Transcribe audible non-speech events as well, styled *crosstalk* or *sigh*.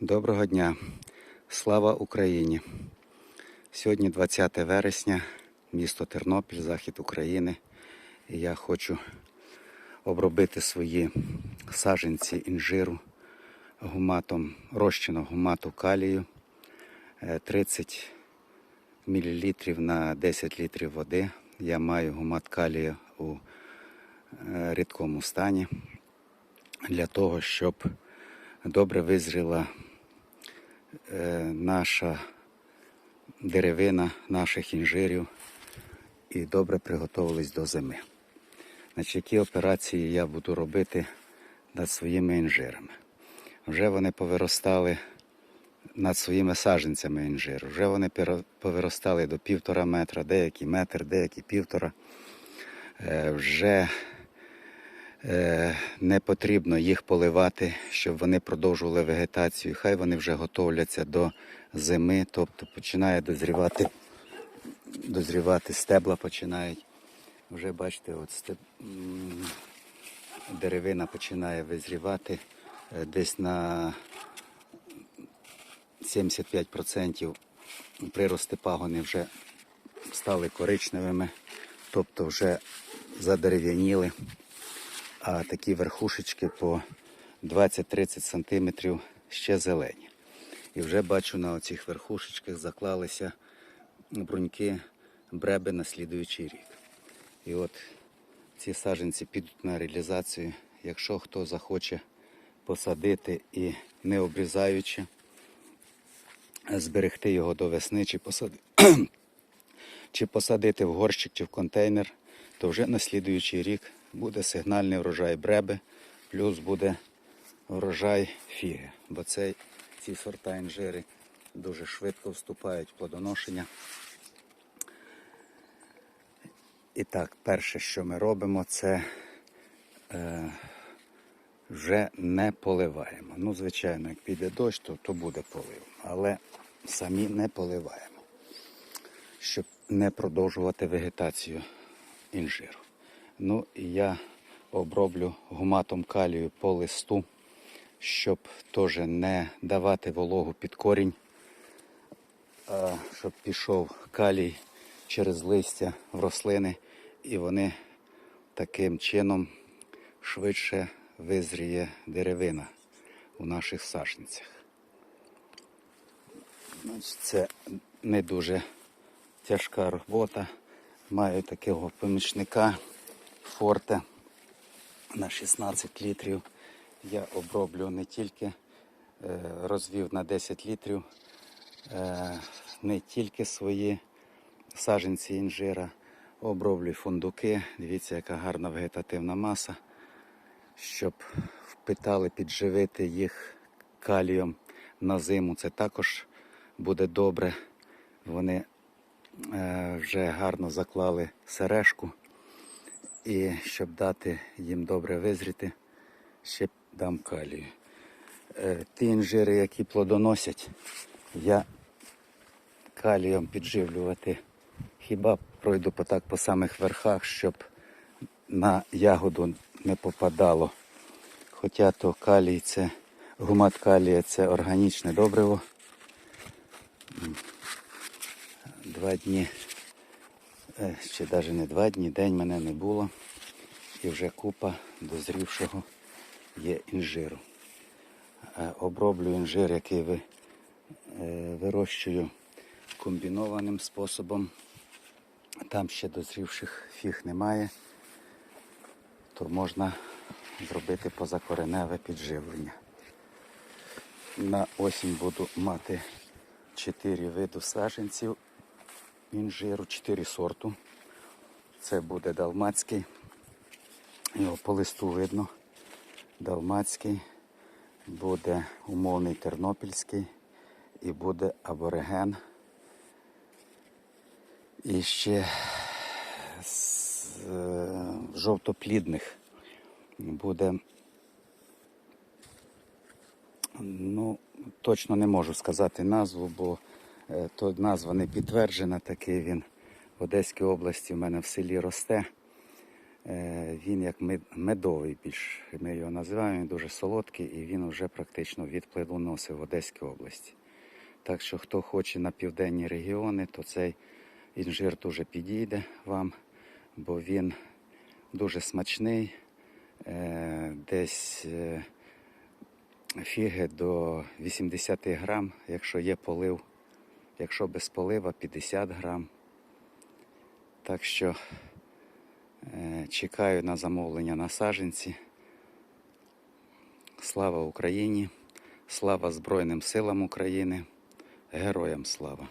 Доброго дня. Слава Україні. Сьогодні 20 вересня, місто Тернопіль, захід України. І я хочу обробити свої саженці інжиру гуматом, розчину гумату калію Е, 30 мл на 10 літрів води. Я маю гумат калію у е, рідкому стані для того, щоб добре визріла е, наша деревина наших інжирів і добре приготувались до зими. Значить, які операції я буду робити над своїми інжирами? Вже вони повиростали над своїми саженцями інжиру. Вже вони повиростали до півтора метра, деякі метр, деякі півтора. Е, Вже е, не потрібно їх поливати, щоб вони продовжували вегетацію. Хай вони вже готовляться до зими, тобто починає дозрівати, дозрівати стебла починають. Вже бачите, от стеб... деревина починає визрівати е, десь на 75% прирости пагони вже стали коричневими, тобто вже задерев'яніли, а такі верхушечки по 20-30 см ще зелені. І вже бачу на оцих верхушечках заклалися бруньки бреби на слідуючий рік. І от ці саджанці підуть на реалізацію, якщо хто захоче посадити і не обрізаючи, зберегти його до весни чи посадити, *clears throat* чи посадити в горщик чи в контейнер, то вже на слідуючий рік буде сигнальний врожай бреби, плюс буде врожай фіги. Бо цей, ці сорта інжири дуже швидко вступають в плодоношення. І так, перше, що ми робимо, це е, вже не поливаємо. Ну, звичайно, як піде дощ, то, то буде полив. Але самі не поливаємо, щоб не продовжувати вегетацію інжиру. Ну і я оброблю гуматом калію по листу, щоб теж не давати вологу під корінь, а щоб пішов калій через листя в рослини, і вони таким чином швидше визріє деревина у наших. Значить, Це не дуже тяжка робота. Маю такого помічника форте на 16 літрів. Я оброблю не тільки е, розвів на 10 літрів, е, не тільки свої саженці інжира, оброблю фундуки. Дивіться, яка гарна вегетативна маса, щоб впитали підживити їх калієм на зиму. Це також буде добре. Вони е, вже гарно заклали сережку. І щоб дати їм добре визріти, ще дам калію. Е, ті інжири, які плодоносять, я калієм підживлювати. Хіба пройду по так по самих верхах, щоб на ягоду не попадало. Хоча то калій це гумат калія це органічне добриво. Два дні, ще навіть не два дні, день мене не було. І вже купа дозрівшого є інжиру. Е, Оброблю інжир, який ви, е, вирощую комбінованим способом. Там ще дозрівших фіг немає, то можна зробити позакореневе підживлення. На осінь буду мати 4 виду саджанців інжиру, 4 сорту. Це буде далмацький. Його по листу видно. Далмацький, буде умовний тернопільський і буде абориген. І ще з е, жовтоплідних буде. Ну, точно не можу сказати назву, бо то назва не підтверджена, такий він в Одеській області в мене в селі росте. Е, Він як медовий більш. Ми його називаємо, він дуже солодкий і він вже практично відплодоносив в Одеській області. Так що хто хоче на південні регіони, то цей інжир дуже підійде вам, бо він дуже смачний. Е, Десь е, фіги до 80 грам, якщо є полив, якщо без полива 50 грам. Так що е, чекаю на замовлення на саженці. Слава Україні! Слава Збройним силам України! Героям слава!